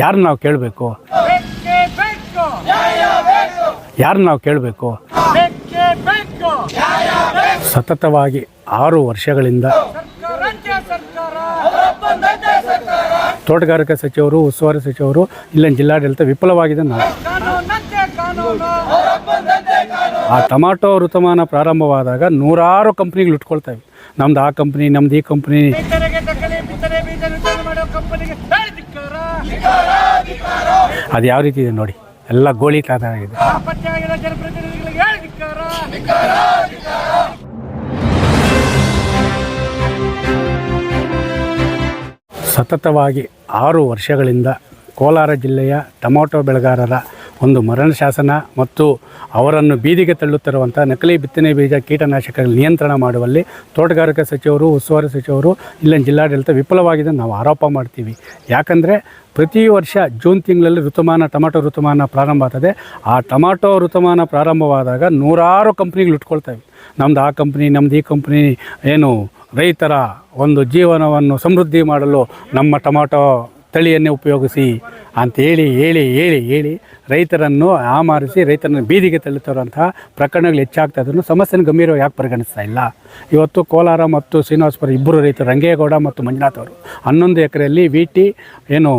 ಯಾರನ್ನ ನಾವು ಕೇಳಬೇಕು? ಬೇಕೇ ಬೇಕು ಯಾರನ್ನ ನಾವು ಕೇಳಬೇಕು? ಬೇಕೇ ಬೇಕು ಸತತವಾಗಿ ಆರು ವರ್ಷಗಳಿಂದ ತೋಟಗಾರಿಕಾ ಸಚಿವರು, ಉಸ್ತುವಾರಿ ಸಚಿವರು, ಇಲ್ಲಿನ ಜಿಲ್ಲಾಡಳಿತ ವಿಫಲವಾಗಿದೆ ನಾವು ಆ ಟೊಮಾಟೊ ಋತುಮಾನ ಪ್ರಾರಂಭವಾದಾಗ ನೂರಾರು ಕಂಪ್ನಿಗಳು ಇಟ್ಕೊಳ್ತವೆ ನಮ್ದು ಆ ಕಂಪ್ನಿ, ನಮ್ದು ಈ ಕಂಪ್ನಿ ರೈತರಿಗೆ ದಕ್ಕಲೆ ಬಿತ್ತನೆ ಬೀಜ ವಿತರಣೆ ಮಾಡೋ ಕಂಪನಿಗೆ ಧಿಕ್ಕಾರ ಅದು ಯಾವ ರೀತಿ ಇದೆ ನೋಡಿ. ಎಲ್ಲ ಗೋಳಿ ಧಿಕ್ಕಾರ ಸತತವಾಗಿ ಆರು ವರ್ಷಗಳಿಂದ ಕೋಲಾರ ಜಿಲ್ಲೆಯ ಟೊಮೊಟೊ ಬೆಳೆಗಾರರ ಒಂದು ಮರಣ ಶಾಸನ ಮತ್ತು ಅವರನ್ನು ಬೀದಿಗೆ ತಳ್ಳುತ್ತಿರುವಂಥ ನಕಲಿ ಬಿತ್ತನೆ ಬೀಜ ಕೀಟನಾಶಕಗಳ ನಿಯಂತ್ರಣ ಮಾಡುವಲ್ಲಿ ತೋಟಗಾರಿಕಾ ಸಚಿವರು, ಉಸ್ತುವಾರಿ ಸಚಿವರು, ಇಲ್ಲಿನ ಜಿಲ್ಲಾಡಳಿತ ವಿಫಲವಾಗಿದೆ ನಾವು ಆರೋಪ ಮಾಡ್ತೀವಿ. ಯಾಕಂದರೆ ಪ್ರತಿ ವರ್ಷ ಜೂನ್ ತಿಂಗಳಲ್ಲಿ ಋತುಮಾನ, ಟೊಮಾಟೊ ಋತುಮಾನ ಪ್ರಾರಂಭ ಆಗ್ತದೆ. ಆ ಟೊಮಾಟೊ ಋತುಮಾನ ಪ್ರಾರಂಭವಾದಾಗ ನೂರಾರು ಕಂಪ್ನಿಗಳು ಇಟ್ಕೊಳ್ತವೆ ನಮ್ದು ಆ ಕಂಪ್ನಿ, ನಮ್ದು ಈ ಕಂಪ್ನಿ ಏನು ರೈತರ ಒಂದು ಜೀವನವನ್ನು ಸಮೃದ್ಧಿ ಮಾಡಲು ನಮ್ಮ ಟೊಮಾಟೊ ತಳಿಯನ್ನೇ ಉಪಯೋಗಿಸಿ ಅಂತೇಳಿ, ಹೇಳಿ ಹೇಳಿ ಹೇಳಿ ರೈತರನ್ನು ಆಮಾರಿಸಿ ರೈತರನ್ನು ಬೀದಿಗೆ ತಳ್ಳುತ್ತಿರುವಂತಹ ಪ್ರಕರಣಗಳು ಹೆಚ್ಚಾಗ್ತಾ ಇದ್ರು ಸಮಸ್ಯೆನ ಗಂಭೀರವಾಗಿ ಯಾಕೆ ಪರಿಗಣಿಸ್ತಾ ಇಲ್ಲ? ಇವತ್ತು ಕೋಲಾರ ಮತ್ತು ಶ್ರೀನಿವಾಸಪುರ ಇಬ್ಬರು ರೈತರು, ರಂಗೇಗೌಡ ಮತ್ತು ಮಂಜುನಾಥ್ ಅವರು ಹನ್ನೊಂದು ಎಕರೆಯಲ್ಲಿ ವಿ ಟಿ ಏನು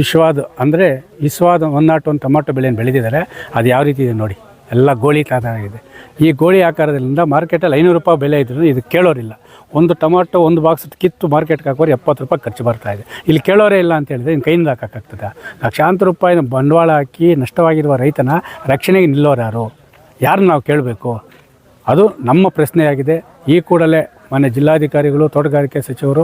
ವಿಶ್ವಾದ ಅಂದರೆ ವಿಶ್ವಾದ ಒನ್ ನಾಟ್ ಒನ್ ಟೊಮಾಟೊ ಬೆಳೆಯನ್ನು ಬೆಳೆದಿದ್ದಾರೆ. ಅದು ಯಾವ ರೀತಿ ಇದೆ ನೋಡಿ. ಎಲ್ಲ ಗೋಳಿ ಆಗಿದೆ ಈ ಗೋಳಿ ಆಕಾರದಿಂದ ಮಾರ್ಕೆಟಲ್ಲಿ ಐನೂರು ರೂಪಾಯಿ ಬೆಲೆ ಇದ್ರೂ ಇದು ಕೇಳೋರಿಲ್ಲ. ಒಂದು ಟೊಮಾಟೊ ಒಂದು ಬಾಕ್ಸ್ ಕಿತ್ತು ಮಾರ್ಕೆಟ್ಗೆ ಹಾಕೋರು ಎಪ್ಪತ್ತು ರೂಪಾಯಿ ಖರ್ಚು ಬರ್ತಾ ಇದೆ. ಇಲ್ಲಿ ಕೇಳೋರೇ ಇಲ್ಲ ಅಂತ ಹೇಳಿದ್ರೆ ಇನ್ನು ಕೈಯಿಂದ ಹಾಕೋಕ್ಕಾಗ್ತದೆ ಲಕ್ಷಾಂತರ ರೂಪಾಯಿನ ಬಂಡವಾಳ ಹಾಕಿ ನಷ್ಟವಾಗಿರುವ ರೈತನ ರಕ್ಷಣೆಗೆ ನಿಲ್ಲೋರು ಯಾರು? ಯಾರನ್ನ ನಾವು ಕೇಳಬೇಕು? ಅದು ನಮ್ಮ ಪ್ರಶ್ನೆಯಾಗಿದೆ. ಈ ಕೂಡಲೇ ಮಾನ್ಯ ಜಿಲ್ಲಾಧಿಕಾರಿಗಳು, ತೋಟಗಾರಿಕೆ ಸಚಿವರು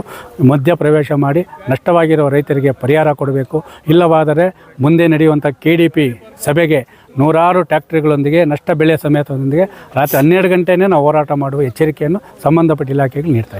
ಮಧ್ಯ ಪ್ರವೇಶ ಮಾಡಿ ನಷ್ಟವಾಗಿರುವ ರೈತರಿಗೆ ಪರಿಹಾರ ಕೊಡಬೇಕು. ಇಲ್ಲವಾದರೆ ಮುಂದೆ ನಡೆಯುವಂಥ ಕೆ ಡಿ ಪಿ ಸಭೆಗೆ ನೂರಾರು ಟ್ಯಾಕ್ಟ್ರಿಗಳೊಂದಿಗೆ ನಷ್ಟ ಬೆಳೆ ಸಮೇತದೊಂದಿಗೆ ರಾತ್ರಿ ಹನ್ನೆರಡು ಗಂಟೆನೇ ನಾವು ಹೋರಾಟ ಮಾಡುವ ಎಚ್ಚರಿಕೆಯನ್ನು ಸಂಬಂಧಪಟ್ಟ ಇಲಾಖೆಗೆ ನೀಡ್ತಾ